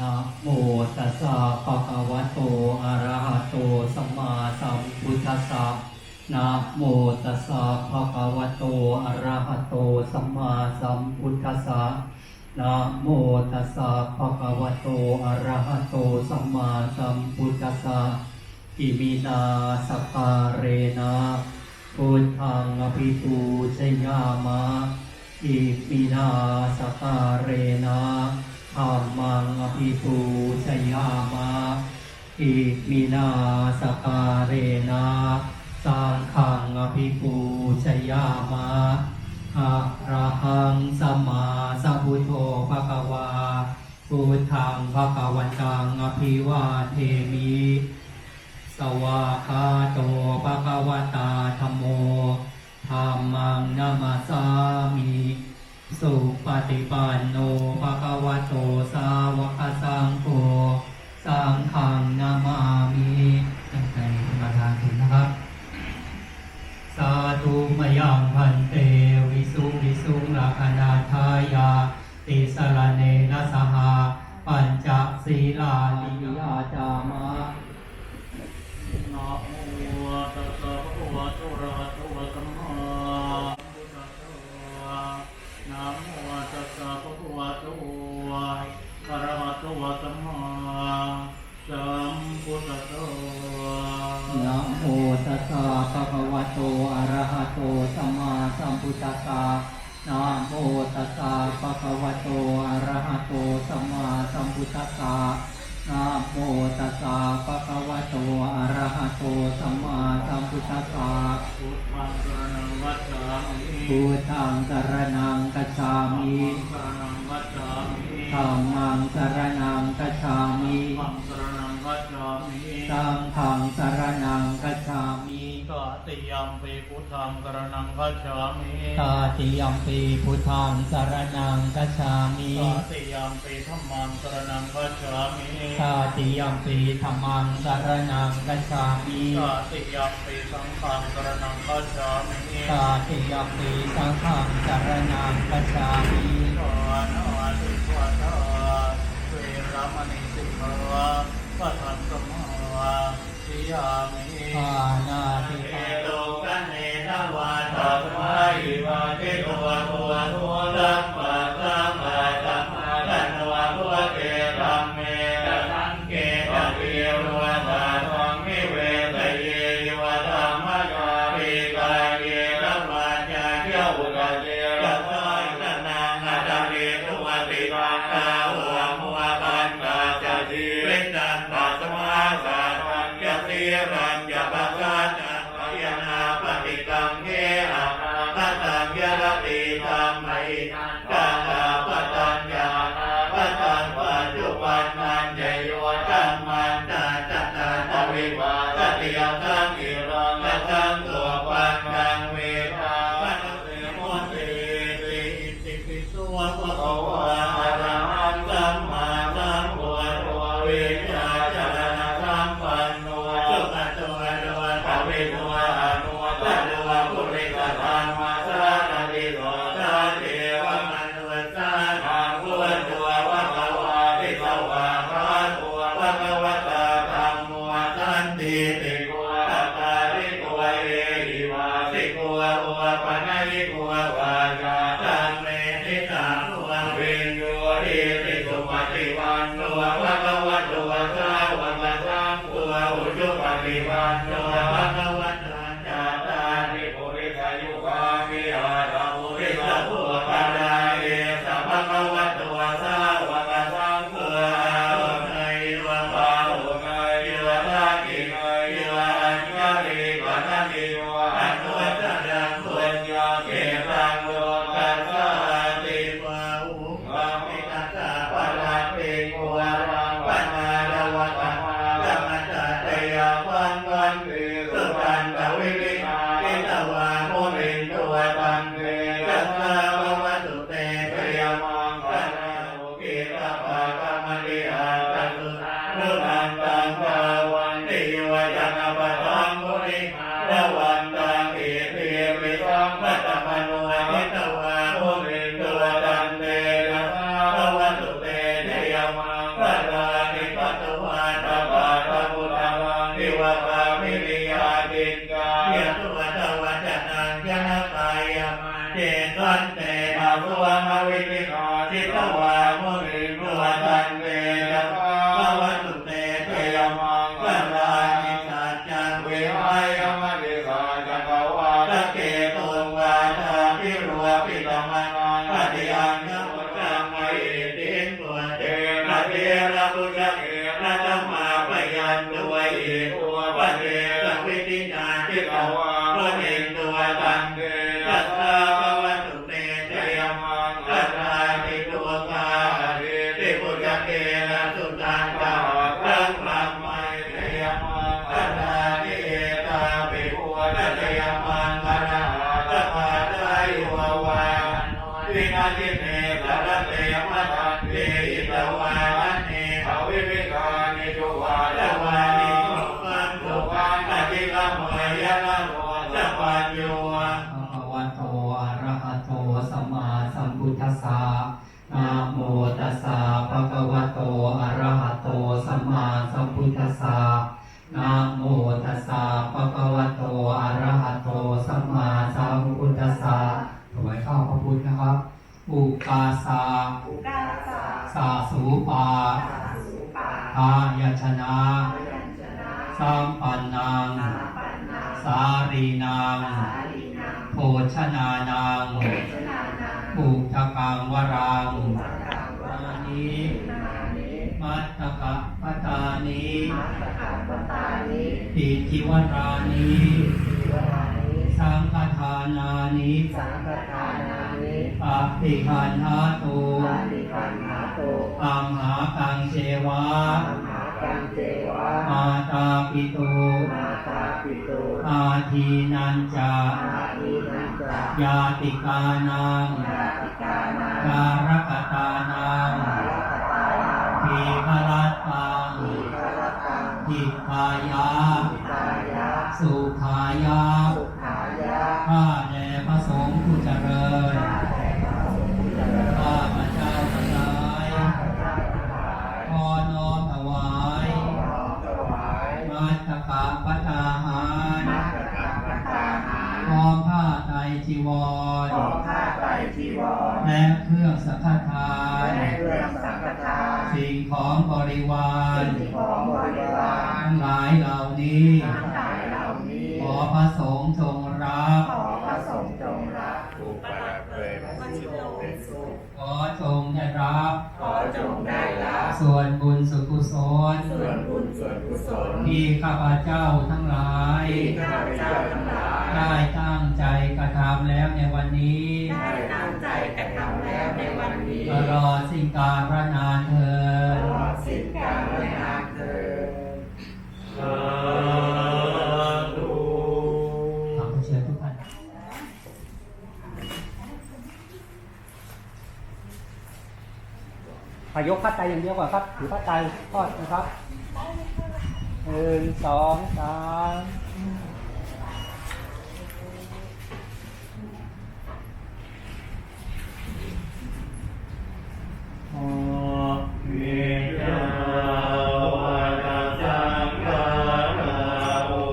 นะโมตัสสะภะคะวะโตอะระหะโตสัมมาสัมพุทธัสสะนะโมตัสสะภะคะวะโตอะระหะโตสัมมาสัมพุทธัสสะนะโมตัสสะภะคะวะโตอะระหะโตสัมมาสัมพุทธัสสะอิมินาสกาเรนะพุทธังอภิปูชยามะอิมินาสกาเรนะ ธรรมังอภิปูชยามาอิมินาสการะนาสังขังอภิปูชยามาอะระหังสัมมาสัพพุทโธภะคะวาพุทธังภะคะวันตังอภิวาเทมิ สวาคาโตภะคะวตาธรรมโมธรรมังนามาสามิ สุปฏิปันโน พุทธังสรนังกัจฉามิธรรมังสร ปีพุทธังสรนังคัจฉามิตาติยมปีพุทธังสารนังกัจฉามิตาติยมปีธรรมังสารนังกัจฉามิตาติยมปีธรรมังสารนังกัจฉามิตาติยมปีสังฆังสารนังกัจฉามิตาติยมปีสังฆังสารนังกัจฉามิตานวาติวะตาเวรมณีสิกขาวะปัทัตตมาวะทิยามิอานาติป ภะมะอิมาเตโตวะโวะโวะลัมะ วินาทิเนภะระเตมะทันเตอิ ข้าวพระพุทธนะครับอุกาสาอุกาสาสาสูปาสาสุปาทายชนะยัญชนะสัมปันนังสาปันนาสารีนังสาลีนังโภชนานังโภชนานังปุถกังวรังสังฆังวอารานินานิมัตตกะปตานิมัสสะปตานิปิจิวรานิวรานิ สังฆทานานิสังฆทานานิปฏิคันหาตุปาติปันหาโตอัมหากังเชวะมหากันเจวะมาตาปิตุมาตาปิโตอาทีนันจาอาทินันจายาติกานังยาติกานาการกตานังภารตตานาทีฆรัตตังทีฆรตังจิตตายาตายะสุขายา Ah. ขอจงได้รับ ส่วนบุญสุกุศลที่ข้าพเจ้าทั้งหลาย ได้ตั้งใจกระทำแล้วในวันนี้ตลอดสิ่งการพระนานเถิด พายกพัดใจอย่างเดียวก่อนครับถือพัดใจทอดนะครับหนึ่งสองสามโอวิจาวะตาสังฆาราอุ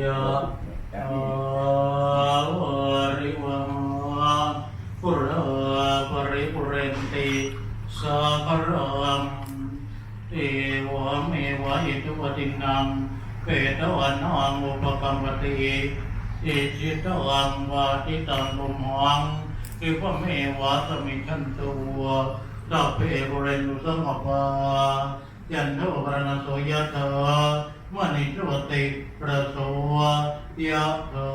ยะตาวาริวหาปุราปริปุเรนติสาคารังเอวะเมวะอิทุปตินังเปตวันหังอุปกรรมติอิจิตวังวาติตังลุมหังอิปะเมวะสมิชันตัวสัพเพปุเรนุสังกปา ยันโทปรณโสยะถามณิโชติประโสยะถา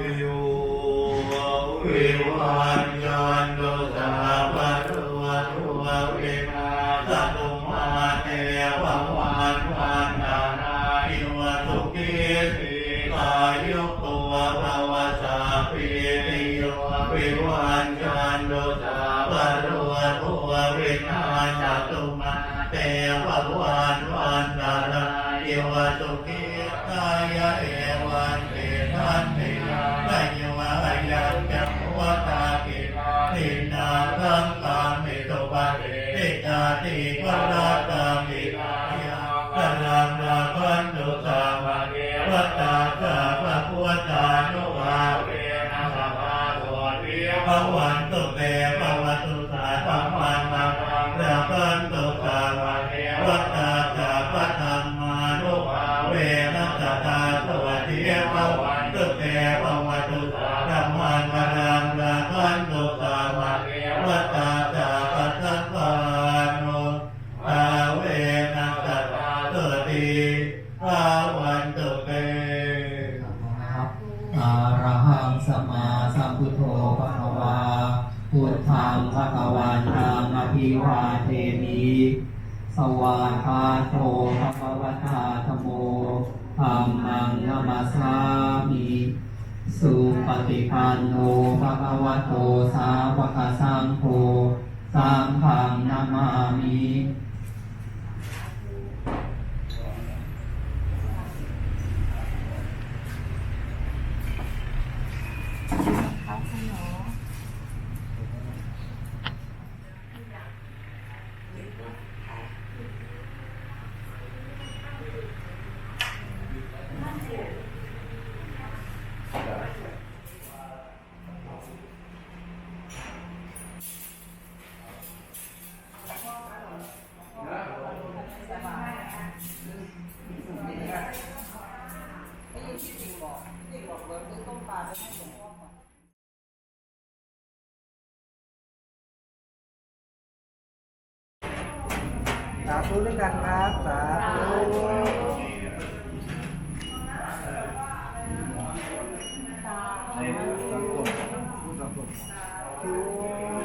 วิววิวันยันโดสาภะตุวะตุวะเวนาสตุมาเทวะวันวันดานาอิวะทุกิสิกายุโกวะภวะสาปิติโยวิวันยันโดสาภะตุวะตุวะเวนาสตุมา เตวะวันวันตาลาอิวะตุกิตายะเอ วันตังอภิวาเทมิสวาคาโตภะควะตาธโมธรรมังนมาสามิสุปฏิปันโนภะคะวะโตสาวกสังโฆสังฆังนามามิ สาธุด้วยกันครับ สาธุสา